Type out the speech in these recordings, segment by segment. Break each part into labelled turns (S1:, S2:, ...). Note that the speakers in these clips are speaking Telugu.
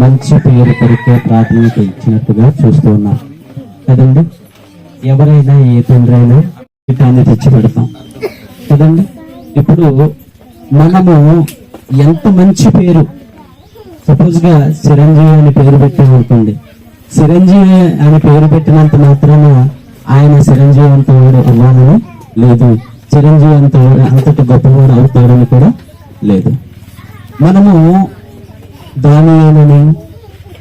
S1: మంచి పేరు కొరికే ప్రాధాన్యత ఇచ్చినట్టుగా చూస్తూ ఉన్నాం కదండి? ఎవరైనా ఏ తండ్రి అయినా జీవితాన్ని తెచ్చి పెడతాం కదండి? ఇప్పుడు మనము ఎంత మంచి పేరు సపోజ్గా చిరంజీవి అని పేరు పెట్టామనుకోండి. చిరంజీవి అని పేరు పెట్టినంత మాత్రాన ఆయన చిరంజీవి అంత వాడు అవ్వాలని లేదు. చిరంజీవి అంత అంతటి గొప్పవాడు అవుతాడని కూడా లేదు. మనము దానియాలని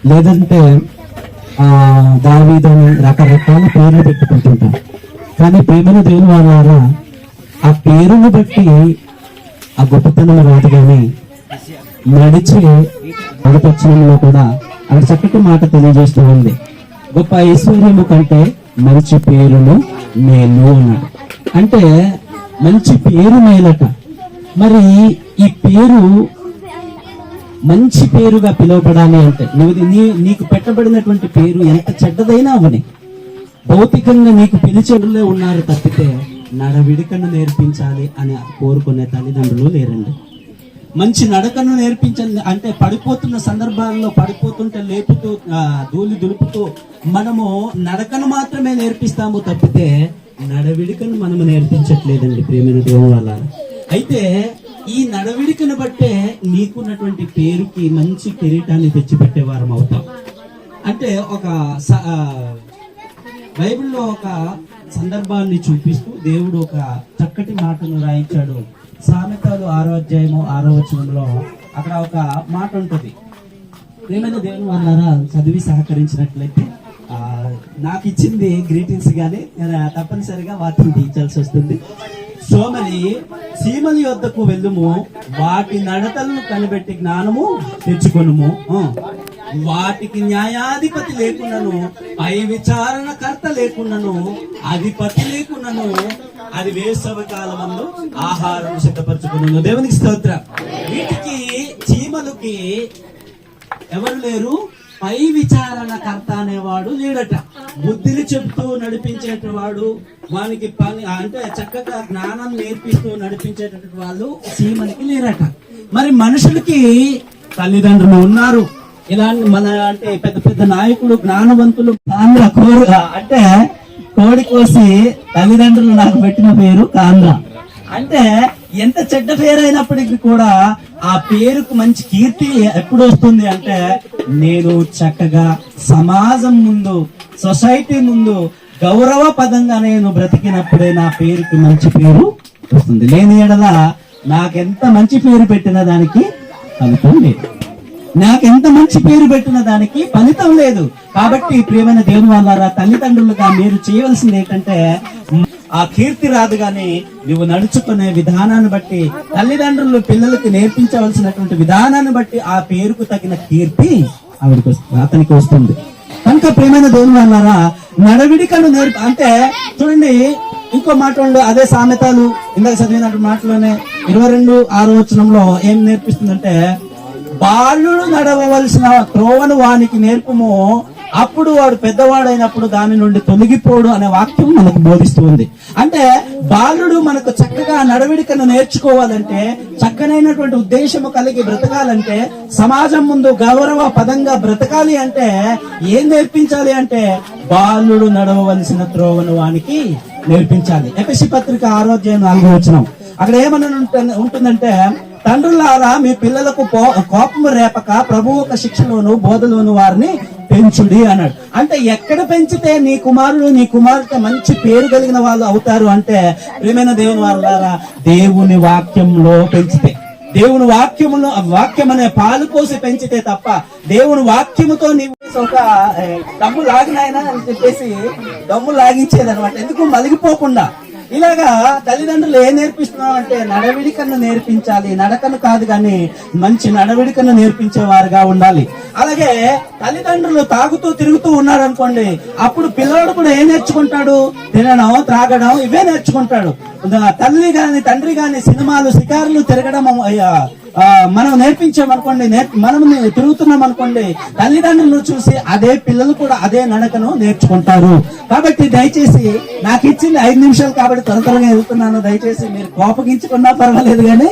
S1: లేదంటే ఆ దావీదని రకరకాల పేర్లు పెట్టుకుంటుంటాం కానీ ప్రేమను దేవుని వాళ్ళారా ఆ పేరును బట్టి ఆ గొప్పతనం రాదు కానీ నడిచి మగపక్షణంలో కూడా అక్కడ చక్కటి మాట తెలియజేస్తూ ఉంది. గొప్ప ఐశ్వర్యము కంటే మంచి పేరును మేలు అన్నాడు. అంటే మంచి పేరు మేలట. మరి ఈ పేరు మంచి పేరుగా పిలువబడాలి అంటే నువ్వు నీ నీకు పెట్టబడినటువంటి పేరు ఎంత చెడ్డదైనా అవని. భౌతికంగా నీకు పిలిచెడులే ఉన్నారు తప్పితే నడవిడికను నేర్పించాలి అని కోరుకునే తల్లిదండ్రులు లేరండి. మంచి నడకను నేర్పించండి అంటే పడిపోతున్న సందర్భాల్లో పడిపోతుంటే లేపుతూ ధూళి దులుపుతూ మనము నడకను మాత్రమే నేర్పిస్తాము తప్పితే నడవిడికను మనము నేర్పించట్లేదండి ప్రేమైన దేవుని వల్ల అయితే ఈ నడవడికను బట్టే నీకున్నటువంటి పేరుకి మంచి కిరీటాన్ని తెచ్చిపెట్టేవారం అవుతాం. అంటే ఒక బైబిల్లో ఒక సందర్భాన్ని చూపిస్తూ దేవుడు ఒక చక్కటి మాటను రాయించాడు. సామెతలు ఆరో అధ్యాయము ఆరో వచనంలో అక్కడ ఒక మాట ఉంటుంది. ప్రేమైన దేవుని వాళ్ళారా చదివి సహకరించినట్లయితే నాకు ఇచ్చింది గ్రీటింగ్స్ కానీ నేను తప్పనిసరిగా వాటిని తీర్చాల్సి వస్తుంది. సోమరి సీమల యొద్దకు వెళ్ళుము. వాటి నడతలను కనిపెట్టి జ్ఞానము తెచ్చుకొనుము. వాటికి న్యాయాధిపతి లేకున్నను పై విచారణకర్త లేకున్నను అధిపతి లేకున్నను అది వేసవి కాలమందు ఆహారం సిద్ధపరచుకున్నాను దేవునికి స్తోత్రం. వీటికి చీమలకి ఎవరు లేరు? పై విచారణకర్త అనేవాడు లేడట. బుద్ధిని చెప్తూ నడిపించేటవాడు వానికి పని అంటే చక్కగా జ్ఞానం నేర్పిస్తూ నడిపించేటటువంటి వాళ్ళు సీమనికి లేరట. మరి మనుషులకి తల్లిదండ్రులు ఉన్నారు. ఇలాంటి మన అంటే పెద్ద పెద్ద నాయకులు జ్ఞానవంతులు కాంద్ర కోరు అంటే కోడి కోసి తల్లిదండ్రులు నాకు పెట్టిన పేరు కాంద్ర. అంటే ఎంత చెడ్డ పేరు అయినప్పటికీ కూడా ఆ పేరుకు మంచి కీర్తి ఎప్పుడు వస్తుంది అంటే నేను చక్కగా సమాజం ముందు సొసైటీ ముందు గౌరవ పదంగా నేను బ్రతికినప్పుడే నా పేరుకి మంచి పేరు వస్తుంది. లేని ఎడల నాకెంత మంచి పేరు పెట్టిన దానికి ఫలితం లేదు. నాకెంత మంచి పేరు పెట్టిన దానికి ఫలితం లేదు. కాబట్టి ప్రియమైన దేవుని వాళ్ళారా తల్లిదండ్రులుగా మీరు చేయవలసింది ఏంటంటే ఆ కీర్తి రాదు గాని నువ్వు నడుచుకునే విధానాన్ని బట్టి తల్లిదండ్రులు పిల్లలకి నేర్పించవలసినటువంటి విధానాన్ని బట్టి ఆ పేరుకు తగిన కీర్తి ఆవిడకి వస్తుంది అతనికి వస్తుంది. కనుక ప్రియమైన దేవుని అన్నారా నడవిడికను నేర్పి అంటే చూడండి ఇంకో మాట ఉండు అదే సామెతలు ఇందాక చదివినట్టు మాటలోనే ఇరవై రెండు ఆరో వచనంలో ఏం నేర్పిస్తుందంటే బాలుడు నడవవలసిన త్రోవను వానికి నేర్పము అప్పుడు వాడు పెద్దవాడైనప్పుడు దాని నుండి తొలగిపోడు అనే వాక్యం మనకు బోధిస్తుంది. అంటే బాలుడు మనకు చక్కగా నడవడికను నేర్చుకోవాలంటే చక్కనైనటువంటి ఉద్దేశము కలిగి బ్రతకాలంటే సమాజం ముందు గౌరవ పదంగా బ్రతకాలి అంటే ఏం నేర్పించాలి అంటే బాలుడు నడవవలసిన త్రోవను వానికి నేర్పించాలి. ఎపిసి పత్రిక ఆరోగ్యం నాలుగు వచనం. అక్కడ ఏమన్నా ఉంటుందంటే తండ్రులారా మీ పిల్లలకు కోపము రేపక ప్రభు ఒక శిక్షలోను బోధలోను వారిని పెంచుడి అన్నాడు. అంటే ఎక్కడ పెంచితే నీ కుమారుడు నీ కుమారుడు మంచి పేరు కలిగిన వాళ్ళు అవుతారు అంటే ప్రేమైన దేవుని వాళ్ళారా దేవుని వాక్యంలో పెంచితే దేవుని వాక్యములో వాక్యం అనే పాలు పోసి పెంచితే తప్ప దేవుని వాక్యముతో నీవు ఒక దమ్ము లాగినాయన అని చెప్పేసి దమ్ము లాగించేది అనమాట ఎందుకు? మలిగిపోకుండా. ఇలాగా తల్లిదండ్రులు ఏం నేర్పిస్తున్నాం అంటే నడవిడికను నేర్పించాలి. నడకను కాదు కానీ మంచి నడవిడికను నేర్పించేవారుగా ఉండాలి. అలాగే తల్లిదండ్రులు తాగుతూ తిరుగుతూ ఉన్నారు అనుకోండి అప్పుడు పిల్లవాడు కూడా ఏం నేర్చుకుంటాడు? తినడం త్రాగడం ఇవే నేర్చుకుంటాడు. తల్లి గాని తండ్రి గాని సినిమాలు షికారులు తిరగడం మనం నేర్పించామనుకోండి మనం తిరుగుతున్నాం అనుకోండి తల్లిదండ్రులు చూసి అదే పిల్లలు కూడా అదే నడకను నేర్చుకుంటారు. కాబట్టి దయచేసి నాకు ఇచ్చింది ఐదు నిమిషాలు కాబట్టి త్వర త్వరగా వెళ్తున్నాను. దయచేసి మీరు కోపగించుకున్నా పర్వాలేదు కానీ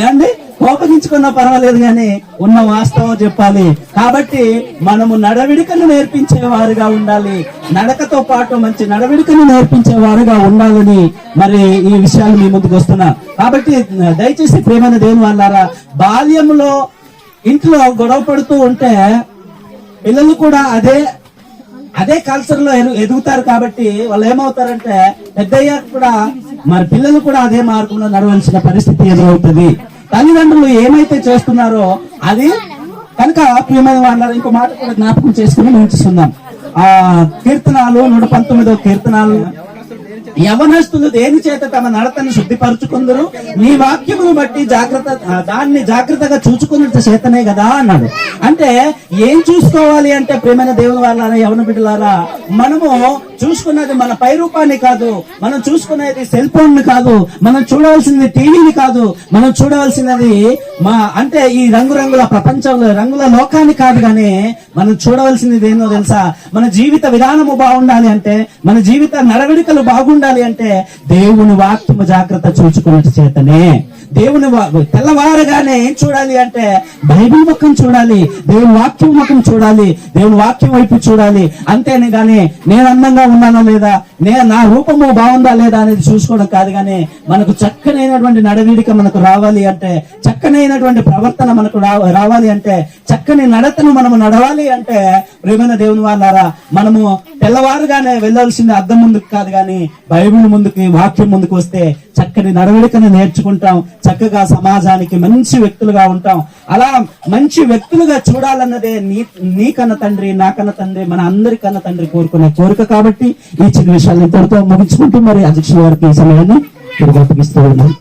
S1: ఏమండి? కోపగించుకున్నా పర్వాలేదు కానీ ఉన్న వాస్తవం చెప్పాలి. కాబట్టి మనము నడవిడికను నేర్పించేవారుగా ఉండాలి. నడకతో పాటు మంచి నడవిడికను నేర్పించేవారుగా ఉండాలని మరి ఈ విషయాలు మీ ముందుకు వస్తున్నా. కాబట్టి దయచేసి ప్రేమైన దేని వాళ్ళారా బాల్యంలో ఇంట్లో గొడవ పడుతూ ఉంటే పిల్లలు కూడా అదే అదే కల్చర్లో ఎదు- ఎదుగుతారు కాబట్టి వాళ్ళు ఏమవుతారంటే పెద్దయ్యాక కూడా మరి పిల్లలు కూడా అదే మార్గంలో నడవలసిన పరిస్థితి ఎదురవుతుంది. తల్లిదండ్రులు ఏమైతే చేస్తున్నారో అది కనుక ప్రియమైన వాళ్ళ ఇంకో మాట కూడా జ్ఞాపకం చేసుకుని ఉంచుతున్నాం ఆ కీర్తనాలు నూట పంతొమ్మిదో కీర్తనాలు. యవనస్తులు దేని చేత తమ నడతను శుద్ధిపరుచుకుందరు? నీ వాక్యమును బట్టి జాగ్రత్త దాన్ని జాగ్రత్తగా చూచుకున్నట్టు చేతనే కదా అన్నాడు. అంటే ఏం చూసుకోవాలి అంటే ప్రేమైన దేవుని వాళ్ళ యవన బిడ్డలారా మనము చూసుకున్నది మన పై రూపాన్ని కాదు మనం చూసుకునేది సెల్ ఫోన్ని కాదు మనం చూడవలసింది టీవీని కాదు మనం చూడవలసినది మా అంటే ఈ రంగురంగుల ప్రపంచంలో రంగుల లోకాన్ని కాదు కానీ మనం చూడవలసింది ఏందో తెలుసా? మన జీవిత విధానము బాగుండాలి అంటే మన జీవిత నడవడికలు బాగుండాలి అంటే దేవుని వాక్యము జాగ్రత్త చూచుకున్నట్టు చేతనే. దేవుని తెల్లవారగానే ఏం చూడాలి అంటే బైబిల్ ముఖం చూడాలి దేవుని వాక్యం ముఖం చూడాలి దేవుని వాక్యం వైపు చూడాలి. అంతేనే గాని నేను అందంగా ఉన్నానా లేదా నేను నా రూపము బాగుందా లేదా అనేది చూసుకోవడం కాదు కానీ మనకు చక్కనైనటువంటి నడవడిక మనకు రావాలి అంటే చక్కనైనటువంటి ప్రవర్తన మనకు రావాలి అంటే చక్కని నడతను మనము నడవాలి అంటే ప్రేమైన దేవుని వాళ్ళారా మనము తెల్లవారుగానే వెళ్ళాల్సింది అద్దం ముందుకు కాదు కానీ బైబిల్ ముందుకి వాక్యం ముందుకు వస్తే చక్కని నడవడికను నేర్చుకుంటాం. చక్కగా సమాజానికి మంచి వ్యక్తులుగా ఉంటాం. అలా మంచి వ్యక్తులుగా చూడాలన్నదే నీ నీకన్న తండ్రి నాకన్న తండ్రి మన అందరికన్న తండ్రి కోరుకునే కోరిక కాబట్టి ఈ చిన్న విషయాలు ఇంతటితో ముగించుకుంటూ మరి అధ్యక్షుల వారికి ఈ సమయాన్ని తిరిగి ఉన్నాం